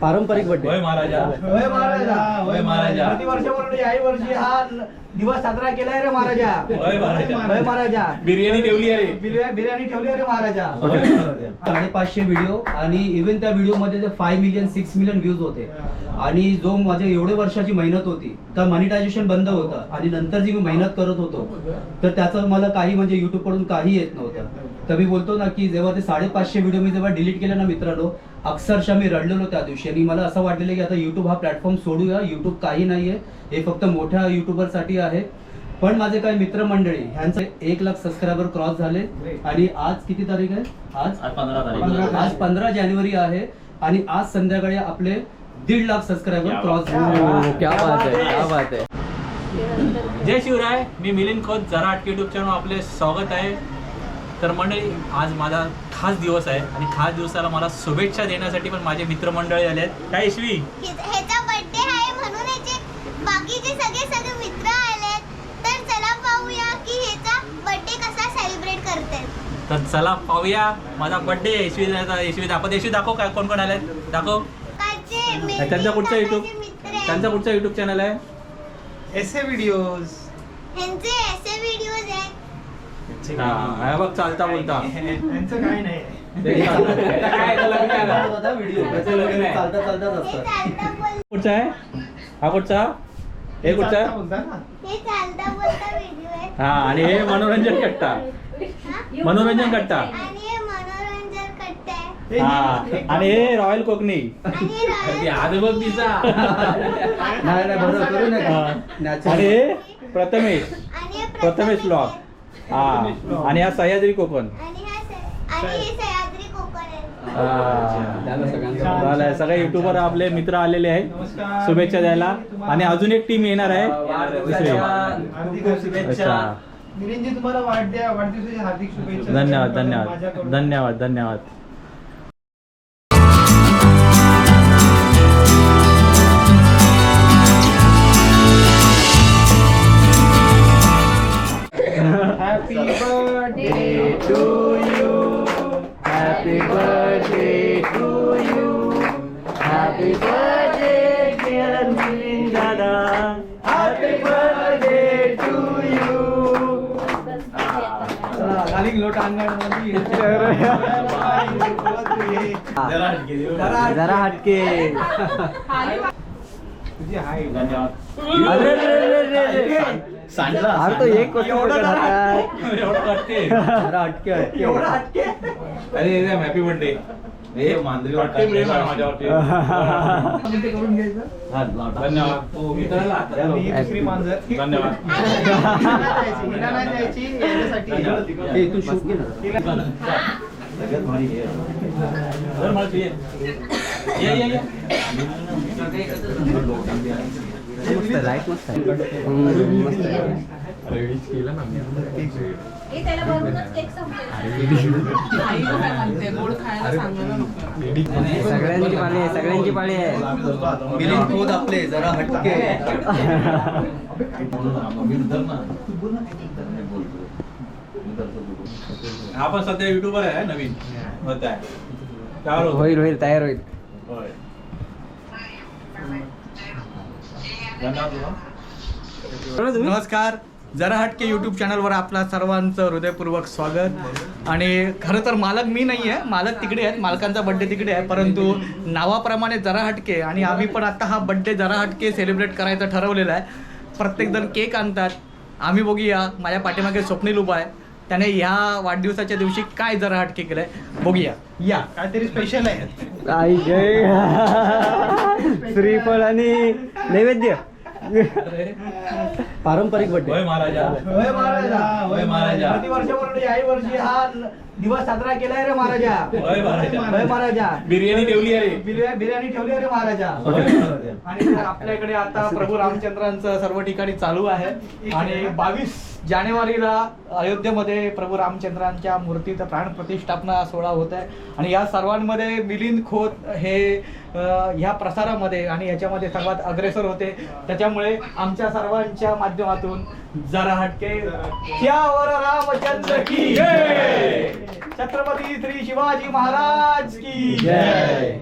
पारंपरिक बर्थडे महाराजा. होय महाराजा. होय महाराजा. प्रति वर्षाप्रमाणे याही वर्षी हा दिवस साजरा केलाय रे महाराजा. होय महाराजा. होय महाराजा. बिर्याणी ठेवली आहे बिर्या- बिर्याणी ठेवली आहे रे महाराजा. साडेपाचशे व्हिडिओ आणि इव्हन त्या व्हिडिओमध्ये five million six million views होते. आणि जो माझ्या एवढे वर्षाची मेहनत होती तर मॉनिटायझेशन बंद होतं. आणि नंतर जी मी मेहनत करत होतो तर त्याचं मला काही म्हणजे युट्यूबकडून काही येत नव्हतं. तर मी बोलतो ना की जेव्हा ते साडेपाचशे व्हिडिओ मी जेव्हा डिलीट केले ना मित्रांनो अक्षरशः मी रडलेलो त्या दिवशी. आणि मला असं वाटलेलं की आता युट्यूब हा प्लॅटफॉर्म सोडूया. युट्यूब काही नाहीये. हे फक्त मोठ्या युट्यूबरसाठी आहे. पण माझे काही मित्रमंडळी ह्यांचे एक लाख सबस्क्रायबर क्रॉस झाले. आणि आज किती तारीख आहे? आज? आज पंधरा पंधरा तारीख आज पंधरा जानेवारी आहे. आणि आज संध्याकाळी आपले दीड लाख सबस्क्रायबर क्रॉस बात. क्या बात आहे. क्या बात आहे. जय शिवराय. मी मिलिंद खोत जरा आटके युट्यूब चॅनल आपले स्वागत आहे. तर मंडळी आज माझा खास दिवस आहे आणि खास दिवसाला मला शुभेच्छा देण्यासाठी पण माझे मित्रमंडळी आले आहेत. काय यशवी ह्याचा बर्थडे आहे म्हणून ह्याचे बाकीचे सगळे सगळे मित्र आलेत तर चला पाहूया की ह्याचा बर्थडे कसा सेलिब्रेट करतात तर चला पाहूया. माझा बर्थडे यशवी यशवी दाखव यशवी दाखव काय कोण कोण आलेत दाखव. त्यांचा कुठचा युट्यूब. त्यांचा कुठचा युट्यूब चॅनल आहे? एसे असे व्हिडिओज. हा हा बघ चालता बोलता. यांचं काय नाही. ते चालतं. व्हिडिओ त्याचं लग्न आहे. चालता चालताच हे असतात कुठचा आहे. हा कुठचा हे कुठचा चालता बोलता ना. हे चालता बोलता व्हिडिओ आहेत हा आणि हे मनोरंजन कट्टा. हा? मनोरंजन कट्टा. आणि हे मनोरंजन कट्टा आहे. हे हा आणि हे रॉयल कोकणी. आणि हे आज बघ तिचा नाही नाही बरोबर करू नका. आणि. हे प्रथमेश. आणि हे प्रथमेश ब्लॉग आहे. हा. आणि हा सह्याद्री कोकण. आणि हा स- आणि हे सह्याद्री कोकण आहे. हा. झालं. सगळे युट्यूबर आपले मित्र आलेले आहेत. नमस्कार. शुभेच्छा द्यायला. आणि अजून एक टीम येणार आहे. दुसरी अच्छा मिलिंदजी तुम्हाला वाढद्या वाढदिवसाची हार्दिक शुभेच्छा. धन्यवाद धन्यवाद. माझ्याकडून. धन्यवाद धन्यवाद. Happy birthday to you. Happy birthday to you. Happy birthday dear Milind Dada. Happy birthday to you. खाली लोट अंगणमध्ये जरा हटके तुझी हाय अरे रे रे रे रे. सांडला अरे तो एक गोष्ट पकड हातात. एवढं वाटते जरा हटके हटके। एवढा हटके. अरे हॅपी बर्थडे हे मांजरी वाटते प्रेम आहे माझ्यावरती. ते करून घ्यायचं धन्यवाद. हो, मित्राला आता आणि ही दुसरी मांजर. धन्यवाद. हिला नाही द्यायची, हिला नाही द्यायची याच्यासाठी ए, तू शूट घे ना धर मला ये. ये, ये, ये. मस्त लाइट मस्त आहे हम्म, मस्त आहे. हे केक संपला सगळ्यांची पाळी आहे सगळ्यांची पाळी आहे. मिलिंद खोद आपले जरा हटके. आपण सध्या युट्यूबर आहे नवीन. होत आहे? होईल होईल तयार होईल. नमस्कार. जरा हटके यूट्यूब चॅनलवर आपला सर्वांचं हृदयपूर्वक स्वागत. आणि खरं तर मालक मी नाही आहे मालक तिकडे आहेत. मालकांचा बड्डे तिकडे आहे. परंतु नावाप्रमाणे जरा हटके आणि आम्ही पण आता हा बड्डे जरा हटके सेलिब्रेट करायचं ठरवलेलं आहे. प्रत्येकजण केक आणतात. आम्ही बघूया. माझ्या पाठीमागे स्वप्नील उभा आहे. त्याने ह्या वाढदिवसाच्या दिवशी काय जरा हटके केलंय? बघूया. या. काहीतरी स्पेशल आहे. आई जय. श्रीफळ आणि नैवेद्य. पारंपरिक बर्थडे महाराजा. होय महाराजा. होय महाराजा. वर्षी हा दिवस साजरा केलाय रे महाराजा. होय महाराजा. होय महाराजा. बिर्याणी ठेवली आहे. बिर्या- बिर्याणी ठेवली आहे रे महाराजा. आणि तर आपल्याकडे आता प्रभू रामचंद्रांचं सर्व ठिकाणी चालू आहे. आणि बावीस जानेवारीला अयोध्येमध्ये प्रभू रामचंद्रांच्या मूर्तीचं प्राण प्रतिष्ठापना सोहळा होत आहे. आणि या सर्वांमध्ये मिलिंद खोत हे अ, ह्या प्रसारामध्ये आणि याच्यामध्ये सर्वात अग्रेसर होते. त्याच्यामुळे आमच्या सर्वांच्या माध्यमातून जरा हटके त्यावर रामचंद्र की छत्रपती श्री शिवाजी महाराज की.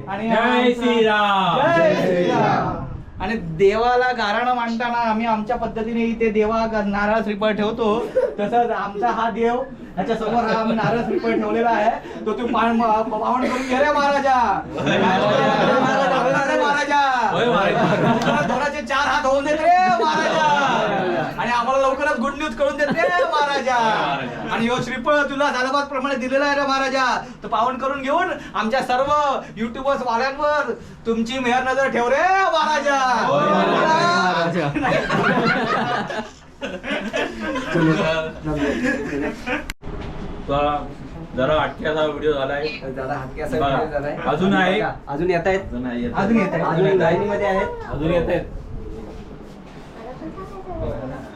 आणि जय श्रीराम. जय श्रीराम आणि देवाला गाराणं मांडताना आम्ही आमच्या पद्धतीने इथे देवा नारळ श्रीफळ ठेवतो तसंच आमचा हा देव ह्याच्या समोर हा आम्ही नारळ श्रीफळ ठेवलेला आहे तो तू पान पावन करून घे रे महाराजा महाराजा. दोनाचे चार हात होऊन देत रे महाराजा लवकरच गुड न्यूज कळून देत महाराजा. आणि ह्यो श्रीफळ तुला झालाबाद प्रमाणे दिलेला आहे रे महाराजा. तर पावन करून घेऊन आमच्या सर्व युट्यूबर्स वाल्यांवर तुमची मेहर नजर ठेव रे महाराजा. जरा अटक्याचा व्हिडिओ झालाय. हटक्याचा. अजून आहे? अजून येत आहेत अजून येत. अजून येत आहे. अजून लाईनीमध्ये आहेत अजून येत आहेत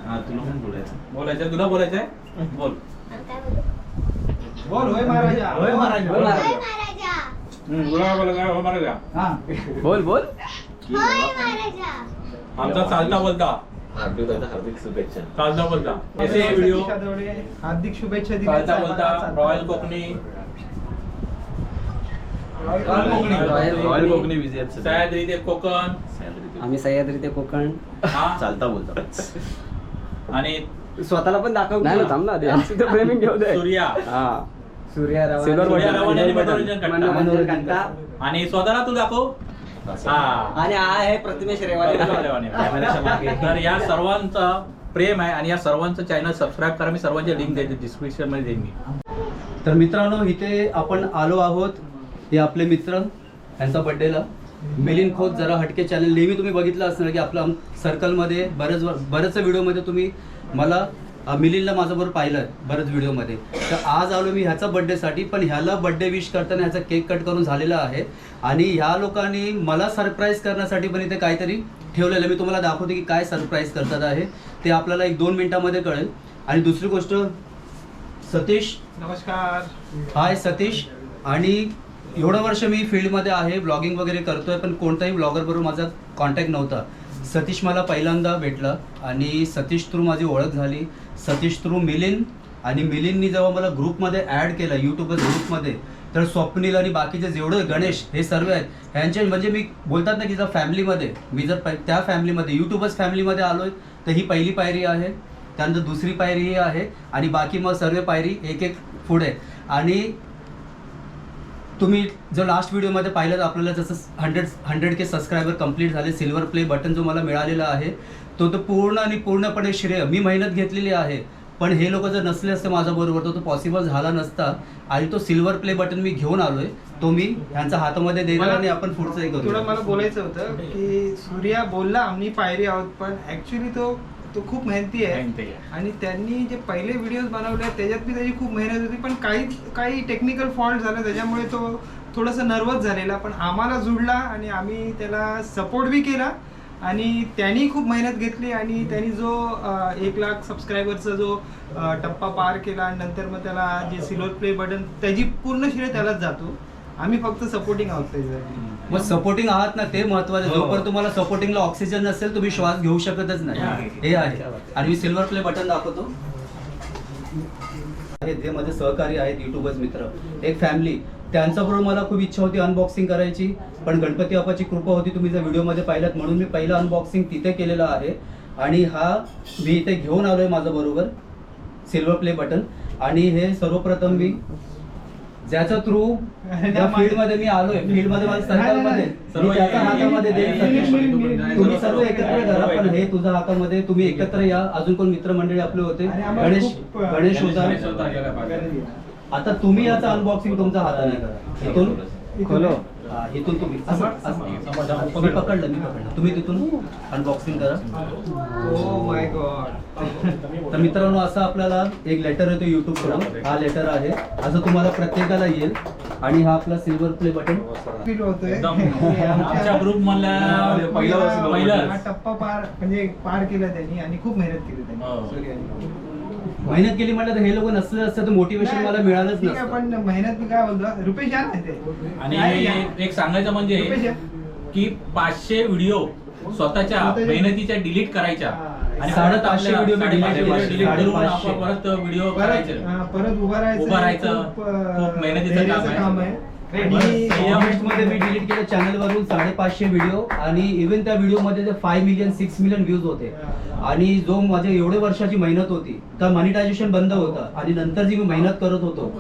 हा तुला पण बोलायचं? बोलायचं? तुला बोलायचं आहे? बोल. बोल. होय महाराजा. होय महाराजा. बोल होय महाराजा. बोला बोला हो महाराजा. हा. बोल बोल. होय महाराजा. आमचा चालता बोलता. हार्दिक शुभेच्छा. चालता बोलता. ऐसे व्हिडिओ. हार्दिक शुभेच्छा चालता बोलता. रॉयल कोकणी. रॉयल कोकणी. विजय सह्याद्री ते कोकण आम्ही सह्याद्री ते कोकण. हा. चालता बोलता. आणि स्वतःला पण दाखव नाही ना थांब घेऊ दे. सूर्या. हा. सूर्या रवा Silver सूर्या button. रवाने आणि मनोरंजन कट्टा. मनोरंजन कंटा आणि स्वतःला तू दाखव. हा. आणि हा आहे प्रतिमेश. तर या सर्वांचा प्रेम आहे आणि या सर्वांचं चॅनल सबस्क्राईब करा. मी सर्वांचे लिंक देते. डिस्क्रिप्शनमध्ये देईन मी. तर मित्रांनो इथे आपण आलो आहोत. हे आपले मित्र यांचा बड्डेला मिलिंद खोत जरा हटके चॅनल नेहमी तुम्ही बघितलं असणार की आपल्या सर्कलमध्ये बरेच बऱ्याच व्हिडिओमध्ये तुम्ही मला मिलिंदला माझ्याबरोबर पाहिलं बऱ्याच व्हिडिओमध्ये तर आज आलो मी ह्याचा बड्डेसाठी पण ह्याला बड्डे विश करताना ह्याचा केक कट करून झालेला आहे. आणि ह्या लोकांनी मला सरप्राईज करण्यासाठी पण इथे काहीतरी ठेवलेलं आहे. मी तुम्हाला दाखवते की काय सरप्राईज करतात आहे. ते आपल्याला एक दोन मिनिटामध्ये कळेल. आणि दुसरी गोष्ट सतीश. नमस्कार. हाय सतीश. आणि एवढं वर्ष मी फील्डमध्ये आहे ब्लॉगिंग वगैरे करतोय पण कोणताही ब्लॉगर बरोबर माझा कॉन्टॅक्ट नव्हता. सतीश मला पहिल्यांदा भेटला आणि सतीश थ्रू माझी ओळख झाली. सतीश थ्रू मिलिंद आणि मिलिंदनी जेव्हा मला ग्रुपमध्ये ॲड केलं यूट्यूबर ग्रुपमध्ये तर स्वप्नील आणि बाकीचे जेवढे गणेश हे सर्व आहेत ह्यांचे म्हणजे मी बोलतात ना की जर फॅमिलीमध्ये मी जर त्या फॅमिलीमध्ये यूट्यूबर्स फॅमिलीमध्ये आलो आहे तर ही पहिली पायरी आहे. त्यानंतर दुसरी पायरी ही आहे आणि बाकी मग सर्व पायरी एक एक पुढे. आणि तुम्ही जो लास्ट व्हिडिओमध्ये पाहिलं तर आपल्याला जसं hundred hundred K subscriber complete झाले सिल्वर प्ले बटन जो मला मिळालेला आहे तो तो पूर्ण आणि पूर्णपणे श्रेय. मी मेहनत घेतलेली आहे पण हे लोक जर नसले असते माझ्याबरोबर तर तो पॉसिबल झाला नसता. आणि तो सिल्वर प्ले बटन मी घेऊन आलोय. तो मी ह्यांच्या हातामध्ये देणार आणि आपण पुढचंही थोडं करू मला बोलायचं होतं की सूर्या बोलला आम्ही पायरी आहोत पण ऍक्च्युली तो तो खूप मेहनती आहे. आणि त्यांनी जे पहिले व्हिडिओज बनवले त्याच्यात बी त्याची खूप मेहनत होती पण काही काही टेक्निकल फॉल्ट झाला त्याच्यामुळे तो थोडासा नर्वस झालेला. पण आम्हाला जुडला आणि आम्ही त्याला सपोर्ट बी केला. आणि त्यांनी खूप मेहनत घेतली आणि त्यांनी जो एक लाख सबस्क्रायबरचा जो टप्पा पार केला आणि नंतर मग त्याला जे सिल्वर प्ले बटन त्याची पूर्ण श्रेय त्यालाच जातो. आम्ही फक्त सपोर्टिंग आहोत त्याच्यासाठी मग सपोर्टिंग आहात ना ते महत्वाचं. हो. जोपर्यंत तुम्हाला सपोर्टिंगला ऑक्सिजन नसेल तुम्ही श्वास घेऊ शकतच नाही. हे. आहे. आणि मी सिल्वर प्ले बटन दाखवतो. हे जे माझे सहकारी आहेत युट्यूबर्स मित्र. एक फॅमिली त्यांच्याबरोबर मला खूप इच्छा होती अनबॉक्सिंग करायची. पण गणपती बाप्पाची कृपा होती तुम्ही जर व्हिडिओमध्ये पाहिलात म्हणून मी पहिलं अनबॉक्सिंग तिथे केलेलं आहे. आणि हा मी इथे घेऊन आलोय माझ्या बरोबर. सिल्वर प्ले बटन आणि हे सर्वप्रथम मी ज्याच्या थ्रू त्या फील्डमध्ये मी आलोय. फील्डमध्ये माझ्या सर्कलमध्ये मी त्याच्या हातामध्ये. तुम्ही सर्व एकत्र करा. पण हे तुझ्या हातामध्ये तुम्ही एकत्र या. अजून कोण मित्रमंडळी आपले होते. गणेश गणेश होता. गणेश होता. आता तुम्ही याचं अनबॉक्सिंग तुमच्या हाताने करा. इथून. खोलो. हा, इथून तुम्ही पकडलं मी पकडलं. तुम्ही तिथून अनबॉक्सिंग करा. ओ माय गॉड तर मित्रांनो असं आपल्याला एक लेटर येतो युट्यूबकडून हा लेटर आहे. असं तुम्हाला प्रत्येकाला येईल. आणि हा आपला सिल्वर प्ले बटन फील होतोय. एकदम. आमच्या ग्रुप मधल्या पहिला- हा टप्पा पार म्हणजे पार केला त्यांनी आणि खूप मेहनत केली हो. त्यांनी सूर्याने. मेहनत केली म्हटलं तर हे लोक नसले असते तर मोटिवेशन मला मिळालंच ठीक आहे, नसतं पण मेहनत मी काय बोलतो रुपेश या ना इथे. आणि? एक सांगायचं म्हणजे या. की पाचशे व्हिडिओ स्वतःच्या स्वतःच्या- मेहनतीच्या डिलीट करायच्या हा. आणि साडेपाचशे परत आपल्या video मी delete साडेपाचशे केले. delete करून साडेपाचशे. आपण परत व्हिडिओ करायचे परत हा, परत उभं राहायचं उभं राहायचं. खूप, अं, खूप मेहनतीचं धैर्याचं काम आहे. काम आहे ऑगस्टमध्ये मी डिलीट केलं चॅनल वरून साडेपाचशे व्हिडिओ आणि इव्हन त्या व्हिडिओमध्ये जे five million six million views होते. आणि जो माझ्या एवढे वर्षाची मेहनत होती तर मॉनिटायझेशन बंद होतं आणि नंतर जी मी मेहनत करत होतो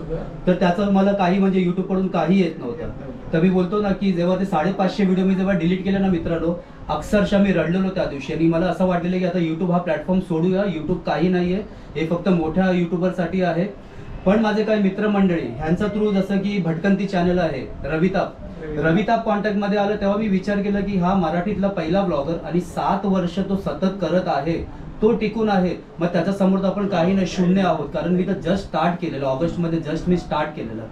तर त्याचं मला काही म्हणजे YouTube कडून काही येत नव्हतं. तर मी बोलतो ना की जेव्हा ते साडेपाचशे व्हिडिओ मी जेव्हा डिलीट केले ना मित्रांनो अक्षरशः मी रडलेलो त्या दिवशी. आणि मला असं वाटलेलं की आता युट्यूब हा प्लॅटफॉर्म सोडूया युट्यूब काही नाहीये. हे फक्त मोठ्या युट्यूबरसाठी आहे. पण माझे काही मित्रमंडळी ह्यांचा थ्रू जसं की भटकंती चॅनल आहे रविताप. रविताप. कॉन्टॅक्टमध्ये आलं तेव्हा मी विचार केला की हा मराठीतला पहिला ब्लॉगर आणि सात वर्ष तो सतत करत आहे तो टिकून आहे मग त्याच्यासमोर तर आपण काही नाही शून्य आहोत. कारण मी तर जस्ट स्टार्ट केलेलं ऑगस्टमध्ये जस्ट मी स्टार्ट केलेलं.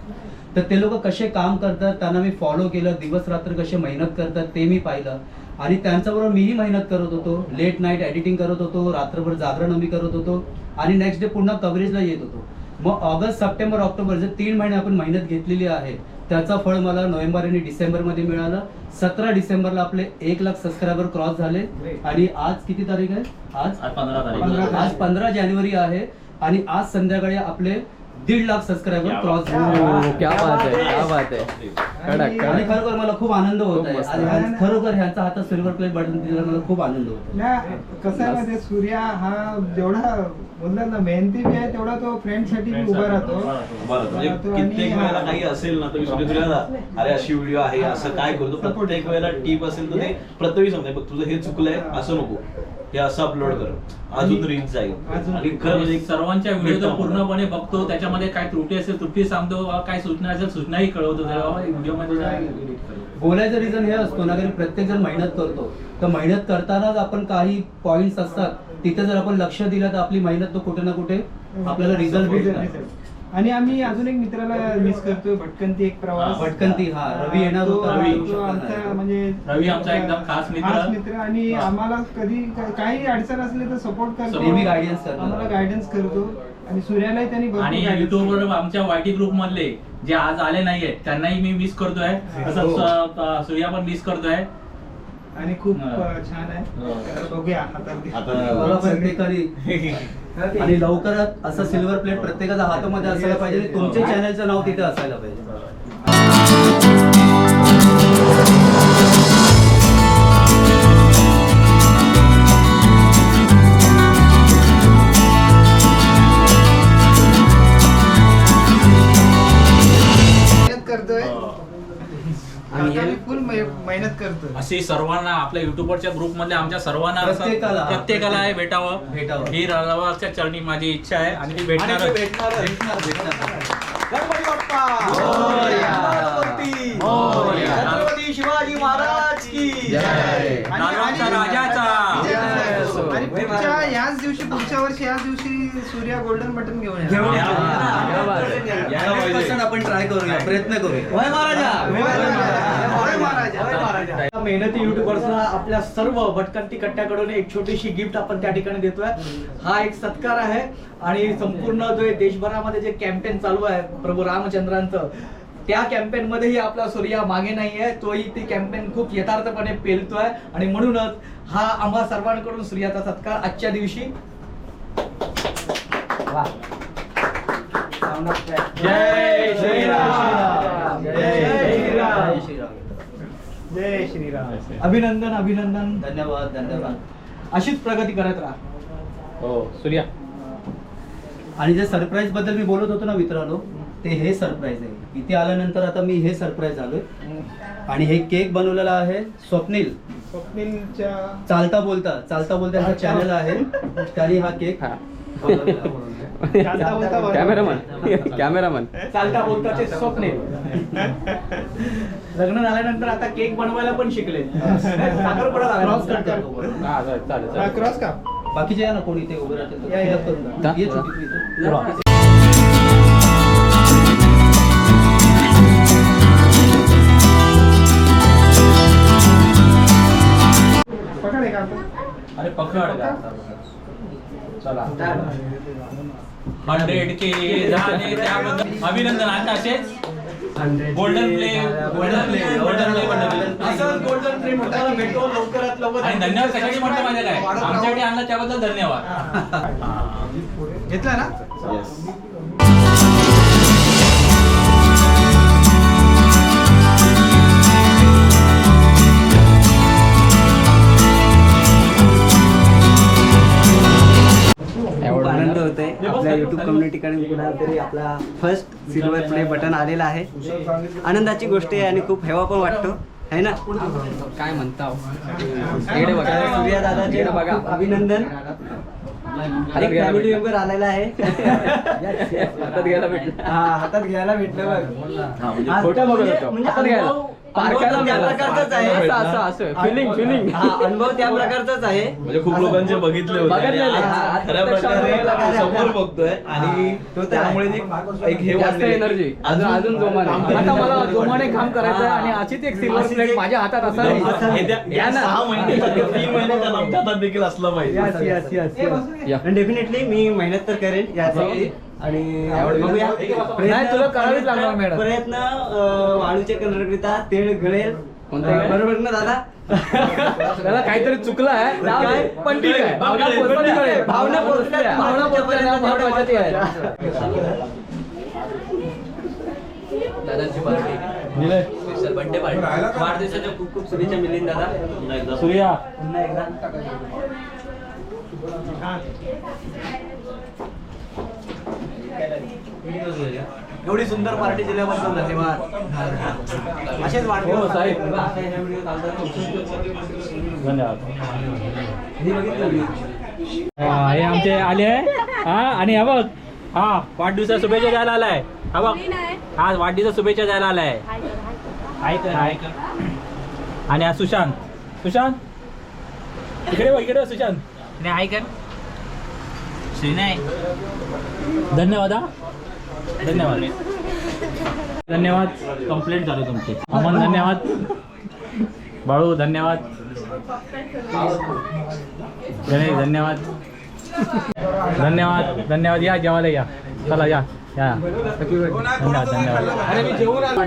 तर ते लोक कसे काम करतात त्यांना मी फॉलो केलं दिवस रात्र कसे मेहनत करतात ते मी पाहिलं. आणि त्यांच्याबरोबर मीही मेहनत करत होतो लेट नाईट एडिटिंग करत होतो रात्रभर जागरण मी करत होतो. आणि नेक्स्ट डे पुन्हा कव्हरेजला येत होतो. मग ऑगस्ट सप्टेंबर ऑक्टोबर जे तीन महिने आपण मेहनत घेतलेली आहे त्याचं फळ मला नोव्हेंबर आणि डिसेंबरमध्ये मिळालं. सतरा डिसेंबरला आपले एक लाख सबस्क्रायबर क्रॉस झाले. आणि आज किती तारीख आहे? आज? आज पंधरा आज पंधरा जानेवारी आहे. आणि आज संध्याकाळी आपले दीड लाख सबस्क्रायबर क्रॉस झाले. कडक आणि कडक. खरोखर मला खूप आनंद होत आहे. खूप मस्त. आणि ह्या- खरोखर ह्यांचा हातात सिल्वर प्ले बटन दिला मला खूप आनंद होत कसं आहे माहितीये, सूर्या हा जेवढा बोलतात ना मेहनती बी आहे तेवढा तो फ्रेंडसाठी बी उभा राहतो. बरं म्हणजे कित्येक हा- वेळेला काही असेल ना तुम्ही सुद्धा तुला अरे अशी व्हिडिओ आहे असं काय करतो. प्रत्येक वेळेला टीप असेल तर ते प्रत्येक सांगते बघ तुझं हे चुकलंय असं नको. हे असं अपलोड कर. अजून रीच जाईल. अजून आणि खरं म्हणजे एक सर्वांच्या व्हिडिओ भेटतो पूर्णपणे बघतो. त्याच्यामध्ये काय त्रुटी असेल त्रुटी सांगतो काय सूचना असेल सूचनाही कळवतो व्हिडिओ बोलायचं रिझन हे असतो ना कारण प्रत्येक जण मेहनत करतो. तर मेहनत करतानाच आपण काही पॉइंट्स असतात तिथे जर आपण लक्ष दिलं तर आपली मेहनत तो कुठे ना कुठे आपल्याला रिझल्ट भेटणार. आणि आम्ही अजून एक मित्राला मिस करतोय भटकंती एक प्रवास. हा, भटकंती, हा, रवी येणार तो- होता, रवी आमचा. म्हणजे रवी आमचा एकदम खास मित्र. खास मित्र आणि. आम्हाला कधी काही अडचण असली तर सपोर्ट करतो. आम्हाला गायडन्स करतो. आणि सूर्यालाही त्यांनी भरपूर आणि guidance युट्यूबवर केलं. आमच्या वायटी ग्रुप मधले जे आज आले नाहीये त्यांनाही मी मिस करतोय. हो. तसंच अं, सूर्या पण मिस करतोय. आणि खूप हा. अं, छान आहे. हो. तर बघूया आता प्रत्येकाने आणि लवकरात असं सिल्वर प्लेट प्रत्येकाच्या हातामध्ये असायला पाहिजे. आणि तुमच्या चॅनलचं नाव तिथे असायला पाहिजे. करतोय काका हे- मेहनत करतोय अशी सर्वांना आपल्या युट्यूबच्या ग्रुप मधल्या आमच्या सर्वांना असं- प्रत्येकाला. प्रत्येकाला हे भेटावं भेटावं. ही रवाच्या चरणी माझी इच्छा आहे आणि ती आणि भेटणार ते भेटणारच. भेटणार भेटणार गणपती बाप्पा मोरया. गणपती मोरया. छत्रपती शिवाजी महाराज की जय. आणि- राजाचा. पुढच्या याच दिवशी पुढच्या वर्षी याच दिवशी सूर्या गोल्डन बटन घेऊन या. क्या बात यायला पाहिजे. 100% आपण ट्राय करूया. प्रयत्न करूया. वय महाराजा. वय महाराजा. वय महाराजा. वय महाराजा. मेहनती युट्यूबर्सला आपल्या सर्व भटकंती कट्ट्याकडून एक छोटीशी गिफ्ट आपण त्या ठिकाणी देतोय. हा एक सत्कार आहे. आणि संपूर्ण जो देशभरामध्ये जे कॅम्पेन चालू आहे प्रभू रामचंद्रांचं त्या कॅम्पेन मध्येही आपला सूर्या मागे नाहीये. तोही ती कॅम्पेन खूप यथार्थपणे पेलतोय. आणि म्हणूनच हा आम्हा सर्वांकडून सूर्याचा सत्कार आजच्या दिवशी. जय श्रीराम. जय श्रीराम. जय श्रीराम. जय श्रीराम. अभिनंदन अभिनंदन. धन्यवाद धन्यवाद. अशीच प्रगती करत राहा. हो सूर्या. आणि जे सरप्राईजबद्दल मी बोलत होतो ना मित्रांनो ते हे सरप्राईज आहे. इथे आल्यानंतर आता मी हे सरप्राईज आलोय आणि हे केक बनवलेला आहे स्वप्नील. स्वप्नीलच्या चालता बोलता चालता बोलता हा चॅनल आहे. त्याने हा केक हा. कॅमेरामन कॅमेरामन चालता बोलताचे स्वप्ने लग्न झाल्यानंतर आता केक बनवायला पण शिकले. साखरपुडा क्रॉस हा चालेल चालेल. का? बाकीचे ना कोणी ते उभे राहते या, या. करून दा- टाक. ये छोटी तू इथं. का आपण? अरे पकड चला. हंड्रेड के झाले त्याबद्दल अभिनंदन. आता असेच golden play golden play golden play bundle असंच गोल्डन फ्रेम होताना भेटो लवकरात लवकर आणि धन्यवाद म्हणतो माहिती आहे काय? आमच्याकडे आणलं त्याबद्दल धन्यवाद. घेतला ना? खूप आनंद होत आहे आपल्या युट्यूब कम्युनिटीकडे कुणातरी आपला फर्स्ट सिल्वर प्ले बटन आलेला आहे. आनंदाची गोष्ट आहे आणि खूप हेवा पण वाटतो. है ना? काय म्हणता बघा. सूर्या दादाचे बघा. अभिनंदन. घ्यायला फॅमिली. मेंबर आलेला आहे. हातात घ्यायला भेटलं. हा हातात घ्यायला भेटलं बघ. हा, म्हणजे पारख्याला त्या. प्रकारचाच आहे असं, असं, असं. Feeling, feeling. हा अनुभव त्या प्रकारचाच आहे म्हणजे खूप लोकांचे बघितले होते आणि बघितलेले. आज हा, खऱ्या प्रत्यक्ष प्रकारे अनुभव समोर बघतोय आणि तो त्यामुळे. एक- एक हे जास्त. एनर्जी अजून अजून जोमाने आता मला जोमाने काम करायचं आहे आणि अशीच एक सिल्वर अशीच प्लेट एक- माझ्या हातात असावी त्या- या या ना. सहा महिने तीन महिने आमच्या हातात देखील असला पाहिजे Yes, yes, yes, yes. या. आणि डेफिनेटली मी मेहनत तर करेन यासाठी आणि बघूया. नाही, तुला करावीच लागणार मेहनत. प्रयत्न अं, वाळूच्या कलरकरिता तेल कोणतं? गळेल? बरोबर ना दादा? त्याला काहीतरी चुकलं आहे. काय? पण ठीक आहे. भावना. भावना भावना महत्वाचं ते आहे दादांची पार्टी. Birthday party. वाढदिवसाच्या खूप खूप शुभेच्छा मिलिंद दादा. पुन्हा एकदा. सूर्या पुन्हा एकदा. एवढी सुंदर पार्टी दिल्याबद्दल धन्यवाद. असेच वाढदिवस हो, साहेब. धन्यवाद. हे आमचे आले आहे. हा आणि हा बघ. हा वाढदिवसा शुभेच्छा द्यायला आलाय. हा बघ. हा वाढदिवसा शुभेच्छा द्यायला आलाय. ऐक ऐक आणि हा सुशांत. सुशांत? इकडे बघ इकडे सुशांत. आणि ऐक श्रीनाय धन्यवाद हा. धन्यवाद. धन्यवाद. कंप्लेंट झाली तुमची. अमन धन्यवाद. बाळू धन्यवाद. गणेश धन्यवाद. धन्यवाद. धन्यवाद. या जेवायला या. चला या. या. धन्यवाद धन्यवाद. अरे मी जेवून आलो.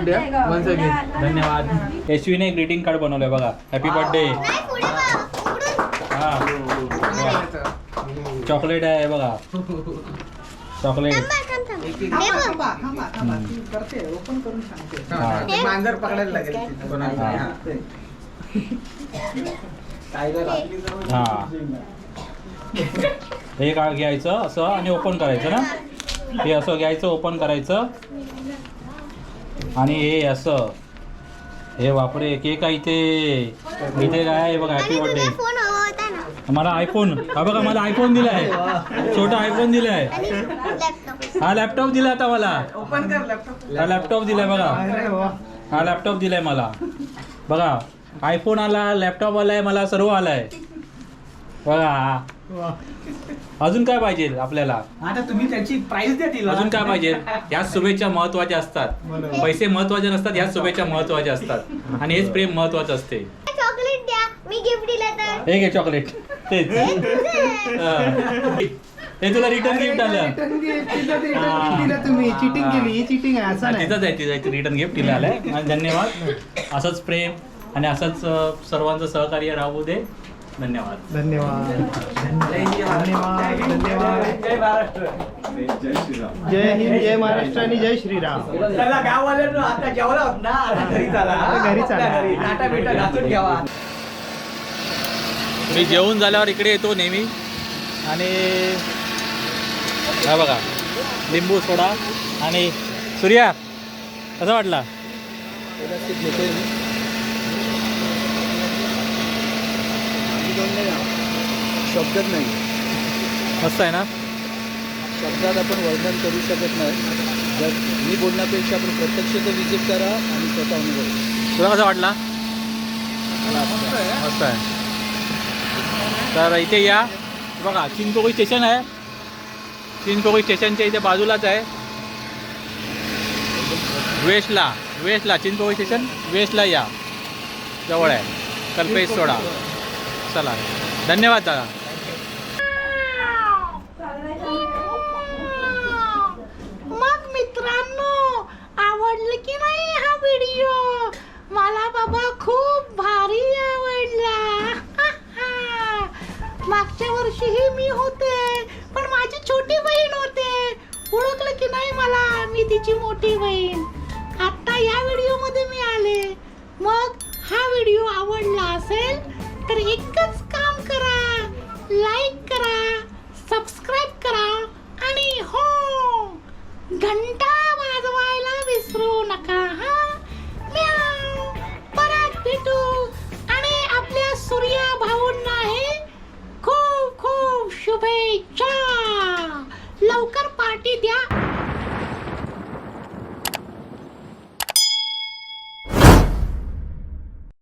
धन्यवाद. यशवीने ग्रीटिंग कार्ड बनवलंय बघा. हॅपी बर्थडे हा. चॉकलेट आहे बघा. चॉकलेट. थांबा थांब थांब. हे बघ. करते ओपन करून सांगते. हा. ते मांजर पकडायला लागेल तिथे. कोणाला? हा. हा. हा. हे. का घ्यायचं असं आणि ओपन करायचं ना? हे असं घ्यायचं ओपन करायचं. आणि हे असं. हे बापरे केक आहे इथे इथे काय आहे बघा हॅपी बर्थडे फोन मला आयफोन हा बघा मला आयफोन दिलाय छोटा आयफोन दिलाय आणि लॅपटॉप हा लॅपटॉप दिला आता मला. ओपन कर लॅपटॉप हा लॅपटॉप दिलाय बघा. हा लॅपटॉप दिलाय मला. बघा आयफोन आला लॅपटॉप आलाय मला सर्व आलाय. बघा. अजून काय पाहिजे आपल्याला? आता तुम्ही त्याची प्राइस द्या तिला. अजून काय पाहिजे? ह्याच शुभेच्छा महत्त्वाच्या असतात. पैसे महत्त्वाचे नसतात ह्याच शुभेच्छा महत्त्वाच्या असतात. आणि हेच प्रेम महत्वाचं असते. चॉकलेट द्या. मी गिफ्ट दिलं तर. हे घे चॉकलेट. तेच हा. हे तुला रिटर्न गिफ्ट आलं. रिटर्न दिलं तुम्ही. चिटिंग केली ही चिटिंग आहे असं नाही. तिथंच आहे तिथं रिटर्न गिफ्ट दिलं आलंय. आणि धन्यवाद. असंच प्रेम आणि असंच अं, सर्वांचं सहकार्य राहू दे. धन्यवाद. धन्यवाद. धन्यवाद धन्यवाद. जय महाराष्ट्र. जय हिंद जय महाराष्ट्र आणि जय श्रीराम. त्याला गाववाल्यांनो आता जेवला होत ना. आता घरी चला. आता घरी चला. आता घरी. टाटा बिटा घासून घ्यावा मी जेवून झाल्यावर इकडे येतो नेहमी. आणि हा बघा लिंबू सोडा आणि सूर्या कसा वाटला? शब्दच नाही. मस्त आहे ना? शब्दात आपण वर्णन करू शकत नाही. जर मी बोलण्यापेक्षा आपण प्रत्यक्ष तर विजिट करा आणि स्वतः अनुभव. तुला कसा वाटला? मस्त आहे. तर इथे या. बघा चिंचपोकळी स्टेशन आहे. चिंचपोकळी स्टेशनच्या इथे बाजूलाच आहे. वेस्टला वेस्टला चिंचपोकळी स्टेशन वेस्टला या. जवळ आहे. कल्पेश सोडा. चला. धन्यवाद दादा. मग मित्रांनो आवडलं की नाही हा व्हिडिओ मला बाबा खूप भारी मागच्या वर्षीही मी होते पण माझी छोटी बहीण होते. ओळखलं की नाही मला? मी तिची मोठी बहीण. आत्ता या व्हिडिओमध्ये मी आले. मग हा व्हिडिओ आवडला असेल तर एक